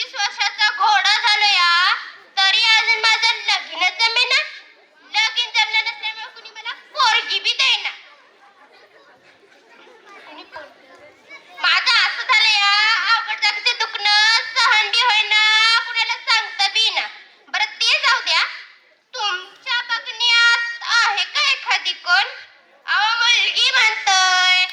पस्तीस वर्षाचा घोडा झालो या. तरी अजून माझं लग्न जमेना. लगीन जमलं नसल्यामुळे कुणी मला पोरगी बी देईना. माझं असं झालं या. अवघड जागेचे दुखणं सहन बी होईना. कुणाला सांगता बी ना बरं ते जाऊ द्या. तुमच्या बघण्यात आहे का एखादी कोण अहो मुलगी म्हणतोय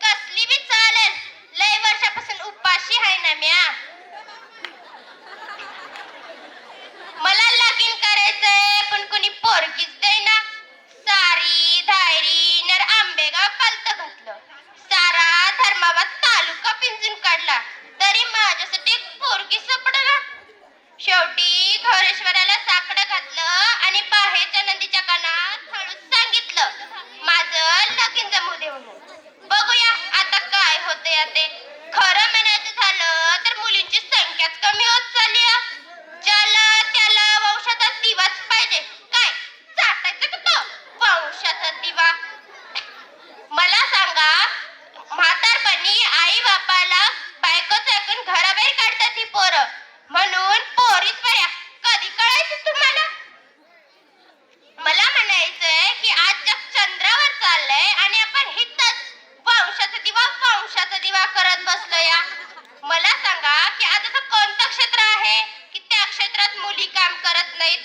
कसली बी चालेल लय वर्षापासून उपाशी आहे ना म्या मला लगीन करायचंय पण कुणी पोरगीच देईना सारी धायरी नर आंबेगाव पालत घातलं सारा धर्माबाद तालुका पिंजून काढला. तरी माझ्यासाठी पोरगी सापडला. शेवटी घोरेश्वराला साकडं घातलं आणि बाहेरच्या नदीच्या कानात हळूच सांगितलं माझं लगीन जमू दे म्हणून. बघूया आता काय होतं या ते खरं म्हणायचं झालं तर मुलींची संख्याच कमी सेवा करत बसलो या. मला सांगा की आज असं कोणतं क्षेत्र आहे की त्या क्षेत्रात मुली काम करत नाहीत?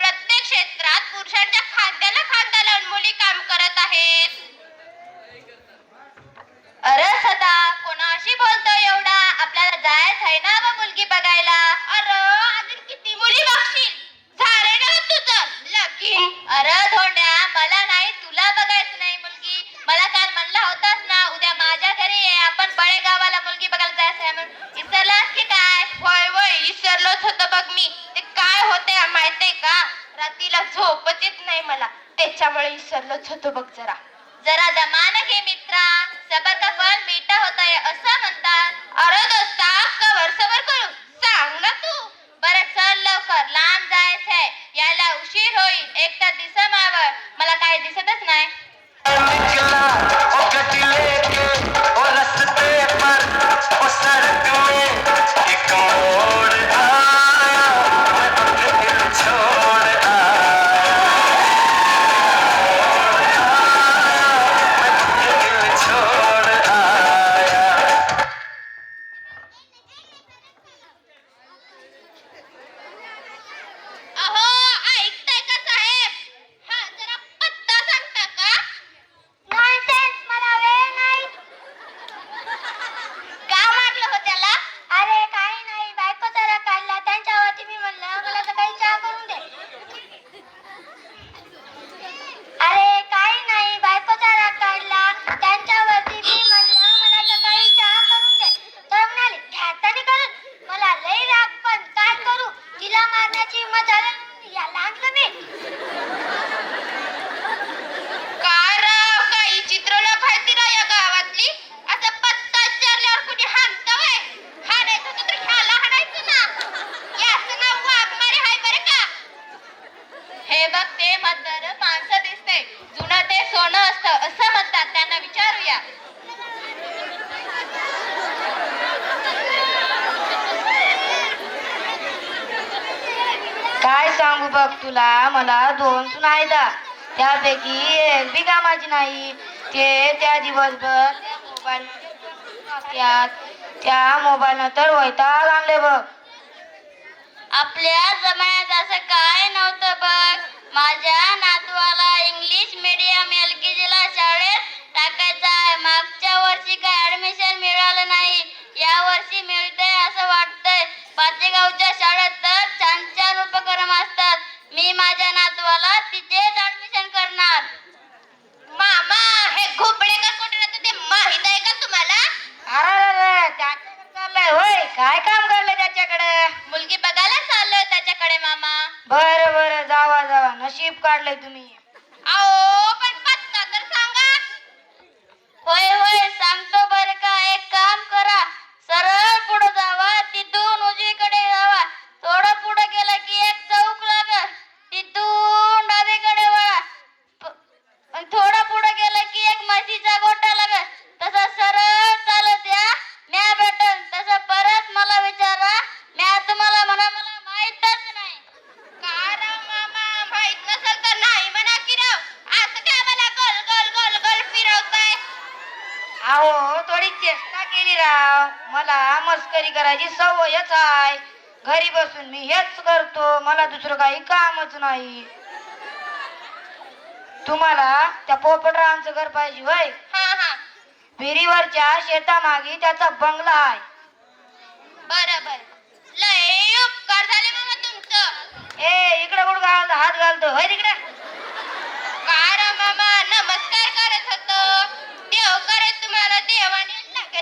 प्रत्येक क्षेत्रात पुरुषांच्या खांद्याला खांदा लावून मुली काम करत आहेत. अरे सदा कोणाशी बोलतो एवढा? आपल्याला जायचं आहे ना बा मुलगी बघायला? अरे अजून किती मुली बघशील झाले ना तुझं लगीन अरे धोंड्या मला नाही तुला बघायचं नाही मुलगी मला काल म्हणला होतास ना उद्या माझ्या घरी ये आपण बळे गावाला मुलगी बघायला जायचं आहे म्हणून विसरलास की काय? होय होय विसरलोच होत बघ मी. ते काय होते माहितीये का? रात्रीला झोपच येत नाही मला. त्याच्यामुळे विसरलोच होतो बघ जरा. जरा जमान घे मित्रा. सबर का फल? सांगू बघ तुला मला दोन सुना त्यापैकी एक बी कामाची नाही ते त्या दिवसभर त्या मोबाईल असतात त्या मोबाईल तर वैताग आणले बघ. आपल्या जमान्यात असं काय नव्हतं बघ. माझ्या नातवाला English medium L K G ला शाळेत टाकायचं आहे. मागच्या वर्षी काय ऍडमिशन मिळालं नाही. या वर्षी मिळतंय असं वाटतंय. पाचेगावच्या शाळेत माझ्या नातवाला तिथेच ऍडमिशन करणार. मामा हे घोपडे का कुठे ते माहीत आहे का तुम्हाला? अरे त्याच्याकडे चाललंय होय. काय काम करलंय त्याच्याकडे? मुलगी बघायला चाललोय त्याच्याकडे मामा. बर बर जावा जावा. नशीब काढलंय तुम्ही. आओ भारी चेष्टा केली राव. मला मस्करी करायची सवयच आहे. घरी बसून मी हेच करतो. मला दुसरं काही कामच नाही. तुम्हाला त्या पोपटरावांचं घर पाहिजे होय? विहिरीवरच्या शेतामागे त्याचा बंगला आहे. बरोबर. लय उपकार झाले मामा तुमचं. ए इकडे कुठं हात घालतो. हय तिकडे?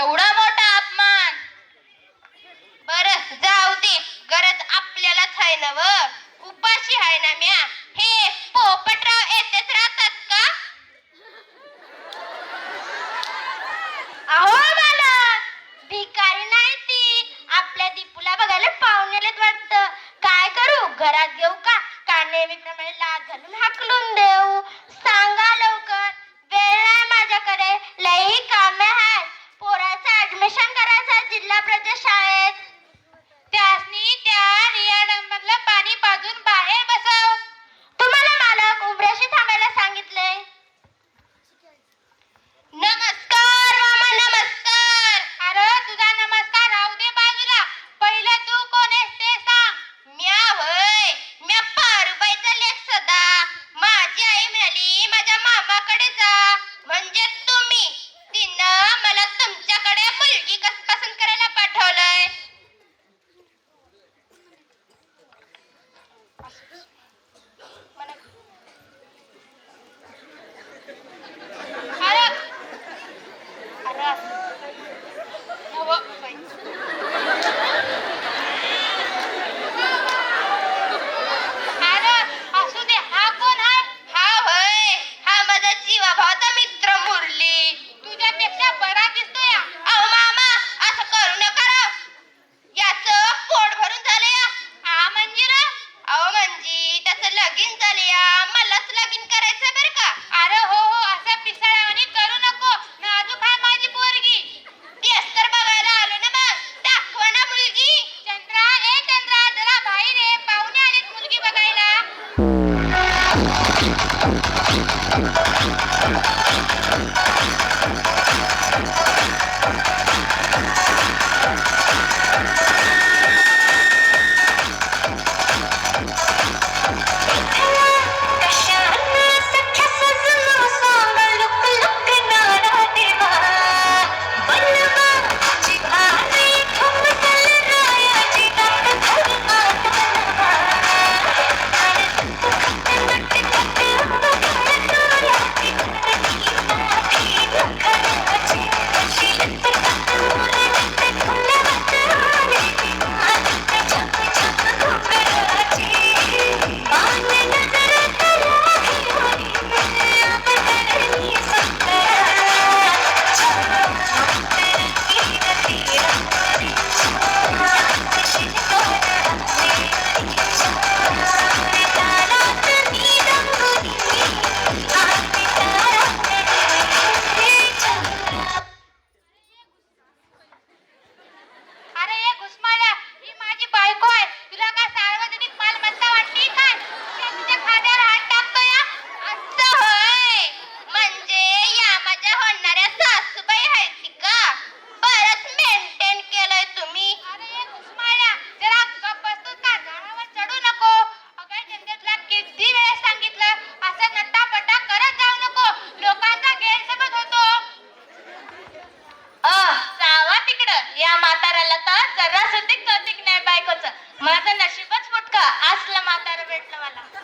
एवढा मोठा अपमान. बर जाऊ दे. गरज आपल्यालाच आहे ना व? उपाशी आहे ना म्या. हे पोपटराव येतेच राहतात का? अहो मला भिकारी नाही ती. आपल्या दीपूला बघायला पाहुणेलेत वाटतं. काय करू? घरात घेऊ का? काने विक्रमाने लाद घालून हाकलून देऊ? 是应该。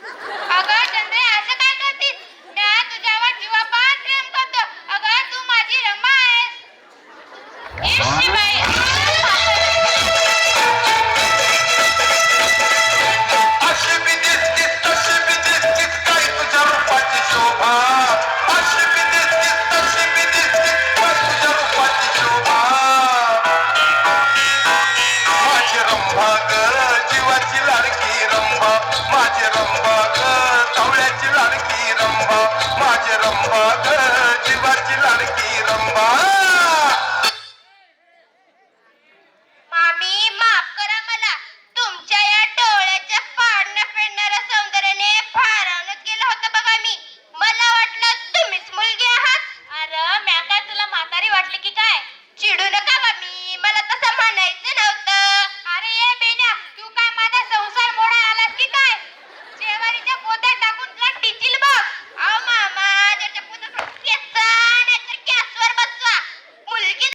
Agora रंबा ग जीवाची लाडकी रंबा.